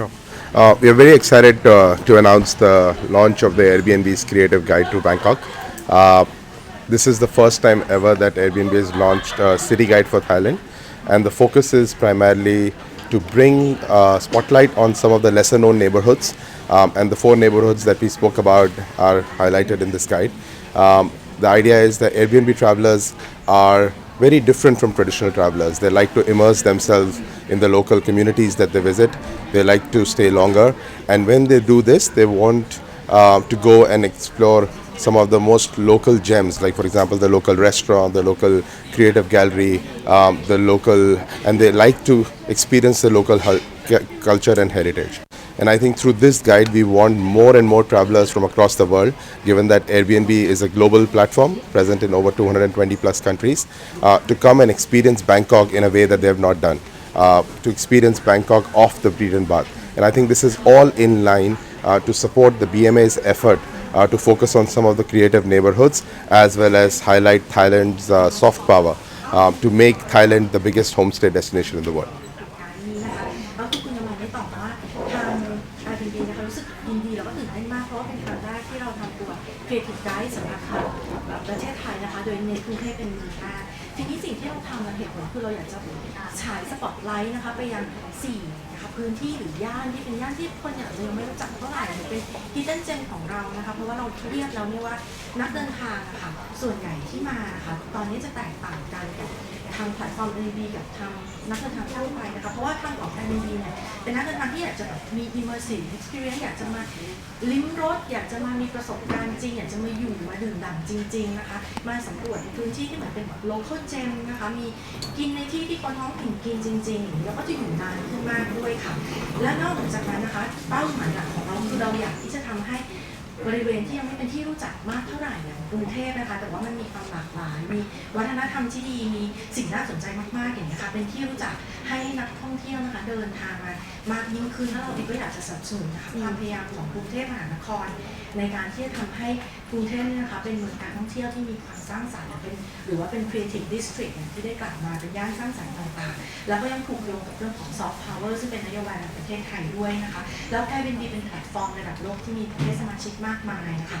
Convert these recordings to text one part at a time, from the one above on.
Uh, we are very excited uh, to announce the launch of the Airbnb's Creative Guide to Bangkok. Uh, this is the first time ever that Airbnb has launched a city guide for Thailand, and the focus is primarily to bring uh, spotlight on some of the lesser known neighborhoods. Um, and the four neighborhoods that we spoke about are highlighted in this guide. Um, the idea is that Airbnb travelers are very different from traditional travelers. They like to immerse themselves in the local communities that they visit. They like to stay longer, and when they do this, they want uh, to go and explore some of the most local gems, like for example, the local restaurant, the local creative gallery, um, the local, and they like to experience the local culture and heritage. And I think through this guide, we want more and more travelers from across the world, given that Airbnb is a global platform present in over 220 plus countries, uh, to come and experience Bangkok in a way that they have not done, uh, to experience Bangkok off the beaten path. And I think this is all in line uh, to support the BMA's effort uh, to focus on some of the creative neighborhoods as well as highlight Thailand's uh, soft power um, to make Thailand the biggest homestay destination in the world. รู้สึกยินดีแล้วก็ตื่นเต้นมากเพราะว่าเป็นครั้งแรกที่เราทำตัว Creative Guide สำหรับทางประเทศไทยนะคะ โดยเน้นกรุงเทพเป็นเมืองแรกทีนี้สิ่งที่เราทำเราเหตุผลคือเราอยากจะฉายสปอตไลท์นะคะ ไปยังสี่นะคะพื้นที่หรือย่านที่เป็นย่านที่คนอาจจะยังไม่รู้จักเท่าไหร่หรือเป็น hidden gem ของเรานะคะเพราะว่าเราเรียกแล้วเนี่ยว่านักเดินทางนะคะส่วนใหญ่ที่มานะคะตอนนี้จะแตกต่างกันกับ ทางแพลตฟอร์ม NB กับทางนักเดินทางทั่วไปนะคะเพราะว่าทางของ NB เนี่ยเป็นนักเดินทางที่อยากจะแบบมี immersive experience อยากจะมาลิ้มรสอยากจะมามีประสบการณ์จริง อยากจะมาอยู่มาดื่มด่ำจริง ๆ นะคะ มาสำรวจในพื้นที่ที่เหมือนเป็นแบบ local gem นะคะ มีกินในที่ที่คนท้องถิ่นกินจริง ๆ แล้วก็จะอยู่นานขึ้นมากด้วยค่ะ และนอกจากนั้นนะคะ เป้าหมายหลักของเราคือเราอยากที่จะทำให้ บริเวณที่ยังไม่ เป็นที่รู้จักมากเท่าไหร่อย่างกรุงเทพนะคะแต่ว่ามันมีความหลากหลายมีวัฒนธรรมที่ดีมีสิ่งน่าสนใจมากๆอย่างนี้ยค่ะเป็นที่รู้จักให้นักท่องเที่ยวนะคะเดินทางมามากยิ่งขึ้นแล้วเราเองก็อยากจะสนับสนุนนะคะความพยายามของกรุงเทพมหานคร ในการที่จะทำให้กรุงเทพนี่นะคะเป็นเมืองการท่องเที่ยวที่มีความสร้างสรรค์เป็นหรือว่าเป็น creative district อย่างที่ได้กล่าวมาเป็นย่านสร้างสรรค์ต่างๆ แล้วก็ยังผูกโยงกับเรื่องของ soft power ซึ่งเป็นนโยบายของประเทศไทยด้วยนะคะแล้ว Airbnb เป็นแพลตฟอร์มระดับโลกที่มีประเทศสมาชิกมากมายนะคะ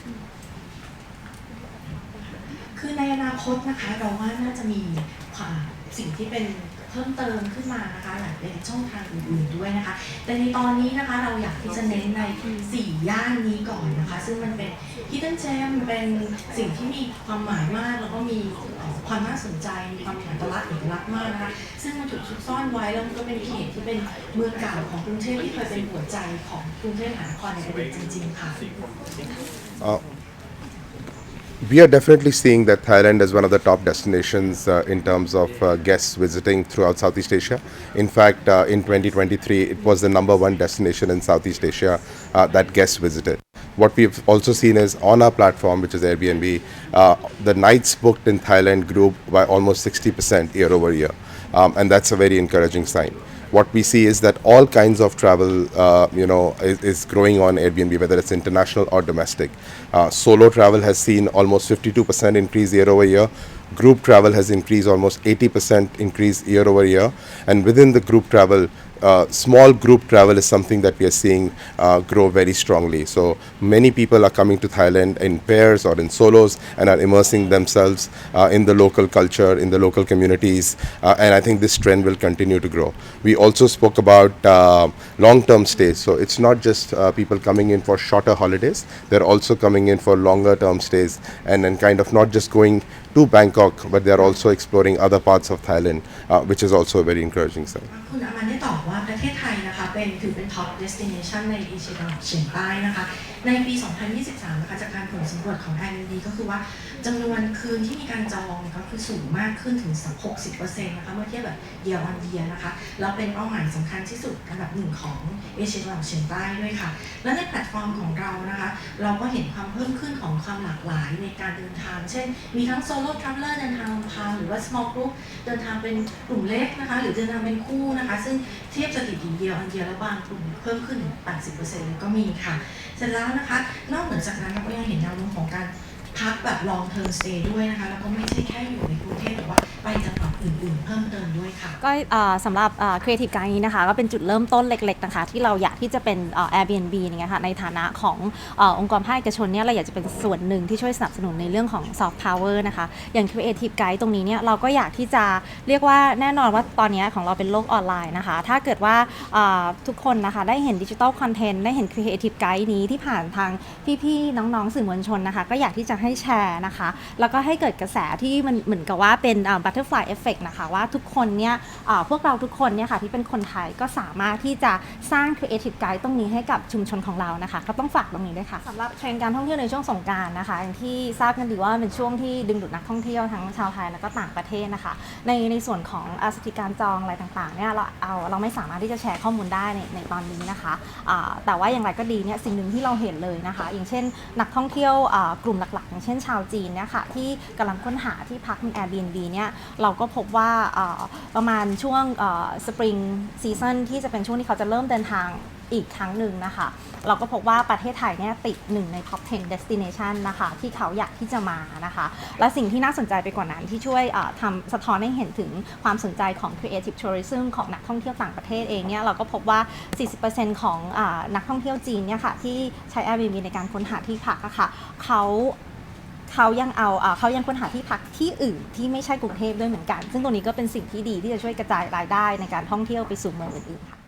คือในอนาคตนะคะเราว่าน่าจะมีความสิ่งที่เป็นเพิ่มเติมขึ้นมานะคะหลายเป็นช่องทางอื่นๆด้วยนะคะ แต่ในตอนนี้นะคะเราอยากที่จะเน้นในสี่ย่านนี้ก่อนนะคะ ซึ่งมันเป็น hidden gem เป็นสิ่งที่มีความหมายมากแล้วก็มีความน่าสนใจมีความเป็นอัตลักษณ์เอกลักษณ์มากนะคะซึ่งมันถูกซุกซ่อนไว้แล้วมันก็เป็นเขตที่เป็นเมืองเก่าของกรุงเทพที่เคยเป็นหัวใจของกรุงเทพมหานครในอดีตจริงๆค่ะ We are definitely seeing that Thailand is one of the top destinations uh, in terms of uh, guests visiting throughout Southeast Asia. In fact, uh, in 2023, it was the number one destination in Southeast Asia uh, that guests visited. What we've also seen is on our platform, which is Airbnb, uh, the nights booked in Thailand grew by almost 60% year over year. Um, and that's a very encouraging sign what we see is that all kinds of travel, uh, you know, is, is, growing on Airbnb, whether it's international or domestic. Uh, solo travel has seen almost 52% increase year over year. Group travel has increased almost 80% increase year over year. And within the group travel, uh, small group travel is something that we are seeing uh, grow very strongly. So many people are coming to Thailand in pairs or in solos and are immersing themselves uh, in the local culture, in the local communities, uh, and I think this trend will continue to grow. We also spoke about uh, long-term stays. So it's not just uh, people coming in for shorter holidays; they're also coming in for longer-term stays, and then kind of not just going to Bangkok, but they're also exploring other parts of Thailand, which is also a very encouraging sign. ว่าประเทศไทยนะคะเป็นถือเป็น top destination ในเอเชียตะวันออกเฉียงใต้นะคะ ในปี 2023 นะคะจากการผลสำรวจของ Airbnb ก็คือว่าจำนวนคืนที่มีการจองเนี่ยก็คือสูงมากขึ้นถึง 60%นะคะเมื่อเทียบแบบ year on year นะคะแล้วเป็นเป้าหมายสำคัญที่สุดอันดับหนึ่งของเอเชียตะวันออกเฉียงใต้ด้วยค่ะ และในแพลตฟอร์มของเรานะคะ เราก็เห็นความเพิ่มขึ้นของความหลากหลายในการเดินทาง เช่น มีทั้ง solo traveler เดินทางลำพังหรือว่า small group เดินทางเป็นกลุ่มเล็กนะคะ หรือเดินทางเป็นคู่นะคะ ซึ่งเทียบสถิติเดียวอันเดียแล้วบางกลุ่มเพิ่มขึ้นถึง80%เลยก็มีค่ะ เสร็จแล้วนะคะ นอกเหนือจากนั้นเราก็ยังเห็นแนวโน้มของการพักแบบ long term stay ด้วยนะคะ แล้วก็ไม่ใช่แค่อยู่ในกรุงเทพแต่ว่าไปจาก อื่นๆเพิ่มเติมด้วยค่ะ ก็เอ่อสำหรับเอ่อ Creative Guide นี้นะคะ ก็เป็นจุดเริ่มต้นเล็กๆนะคะ ที่เราอยากที่จะเป็นเอ่อ Airbnb เนี่ยค่ะในฐานะของเออองค์กรภาคเอกชนเนี่ยเราอยากจะเป็นส่วนหนึ่งที่ช่วยสนับสนุนในเรื่องของ Soft Power นะคะ อย่าง Creative Guide ตรงนี้เนี่ยเราก็อยากที่จะเรียกว่าแน่นอนว่าตอนนี้ของเราเป็นโลกออนไลน์นะคะ ถ้าเกิดว่าเอ่อทุกคนนะคะได้เห็นดิจิทัลคอนเทนต์ได้เห็น Creative Guide นี้ที่ผ่านทางพี่ๆน้องๆสื่อมวลชนนะคะ ก็อยากที่จะให้แชร์นะคะ แล้วก็ให้เกิดกระแสที่มันเหมือนกับว่าเป็นเอ่อ butterfly effect นะคะ ว่าทุกคนเนี่ยพวกเราทุกคนเนี่ยค่ะที่เป็นคนไทยก็สามารถที่จะสร้าง creative guide ตรงนี้ให้กับชุมชนของเรานะคะ ก็ต้องฝากตรงนี้ด้วยค่ะสำหรับเทรนด์การท่องเที่ยวในช่วงสงการนะคะอย่างที่ทราบกันดีว่าเป็นช่วงที่ดึงดูดนักท่องเที่ยวทั้งชาวไทยแล้วก็ต่างประเทศนะคะ ในในส่วนของอาสถิการจองอะไรต่างๆเนี่ยเราเอาเราไม่สามารถที่จะแชร์ข้อมูลได้ในในตอนนี้นะคะอ่าแต่ว่าอย่างไรก็ดีเนี่ยสิ่งหนึ่งที่เราเห็นเลยนะคะ อย่างเช่น นักท่องเที่ยวกลุ่มหลักๆ อย่างเช่นชาวจีนเนี่ยค่ะที่กำลังค้นหาที่พักใน Airbnb เนี่ยเราก็พบว่าอ่าประมาณช่วงสปริงซีซันที่จะเป็นช่วงที่เขาจะเริ่มเดินทางอีกครั้งหนึ่งนะคะ เราก็พบว่าประเทศไทยเนี่ยติดหนึ่งใน top 10 destination นะคะ ที่เขาอยากที่จะมานะคะ และสิ่งที่น่าสนใจไปกว่านั้นที่ช่วยทำสะท้อนให้เห็นถึงความสนใจของ creative tourism ของนักท่องเที่ยวต่างประเทศเองเนี่ยเราก็พบว่า 40%ของอนักท่องเที่ยวจีนเนี่ยค่ะที่ใช้ Airbnb ในการค้นหาที่พักอะค่ะเขา เขายังเอาอ่าเขายังค้นหาที่พักที่อื่นที่ไม่ใช่กรุงเทพด้วยเหมือนกัน ซึ่งตรงนี้ก็เป็นสิ่งที่ดีที่จะช่วยกระจายรายได้ในการท่องเที่ยวไปสู่เมืองอื่นๆค่ะ